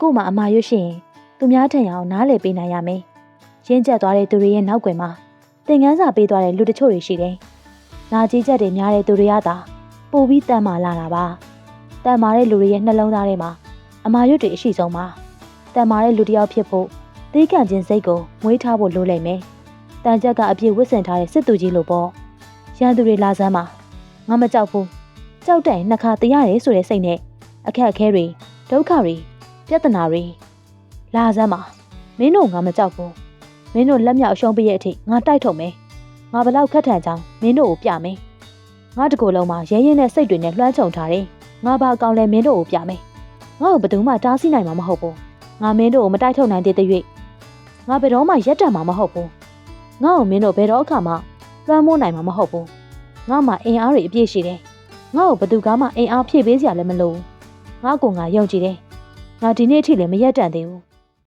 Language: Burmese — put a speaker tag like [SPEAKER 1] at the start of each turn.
[SPEAKER 1] ကို့မှာအမာရွရှင်သူများထင်ရအောင်နားလည်ပေးနိုင်ရမယ်။ရင်းကျက်သွားတဲ့သူတွေရဲ့နောက်ွယ်မှာသင်ခန်းစာပေးသွားတဲ့လူတချို့တွေရှိတယ်။နာကြီးချက်တွေများတဲ့သူတွေကသာပိုပြီးတန်မာလာတာပါ။တန်မာတဲ့လူတွေရဲ့နှလုံးသားထဲမှာအမာရွတ်တွေအရှိဆုံးပါ။တန်မာတဲ့လူတစ်ယောက်ဖြစ်ဖို့သီးခံခြင်းစိတ်ကိုမွေးထားဖို့လိုလိမ့်မယ်။တန်ချက်ကအပြည့်ဝစ်စင်ထားတဲ့စစ်သူကြီးလိုပေါ့။ရန်သူတွေလာစမ်းမှာငါမကြောက်ဘူး။ကြောက်တဲ့နှစ်ခါတရရဲဆိုတဲ့စိတ်နဲ့အခက်အခဲတွေဒုက္ခတွေ ပြဿနာတွေလာစမ်းမှာမင်းတို့ငါမကြောက်ဘူး။မင်းတို့လက်မြောက်ရှုံးပြရဲ့အထိငါတိုက်ထုတ်မယ်။ငါဘလောက်ခက်ထန်ကြောင်းမင်းတို့ကိုပြမယ်။ငါတကူလုံးမှာရဲရင်တဲ့စိတ်တွေနဲ့လွှမ်းခြုံထားတယ်။ငါဘာအကောင်လဲမင်းတို့ကိုပြမယ်။ငါ့ကိုဘယ်သူမှတားဆီးနိုင်မှာမဟုတ်ဘူး။ငါမင်းတို့ကိုမတိုက်ထုတ်နိုင်သေးတဲ့၍ငါဘယ်တော့မှရက်တံမှာမဟုတ်ဘူး။ငါ့ကိုမင်းတို့ဘယ်တော့အခါမှလွှမ်းမိုးနိုင်မှာမဟုတ်ဘူး။ငါမှအင်အားတွေအပြည့်ရှိတယ်။ငါ့ကိုဘယ်သူကမှအင်အားဖြည့်ပေးစရာလည်းမလိုဘူး။ငါ့ကိုငါယုံကြည်တယ်။ ငါဒီနေ့အထိလည်းမရက်တံသေးဘူး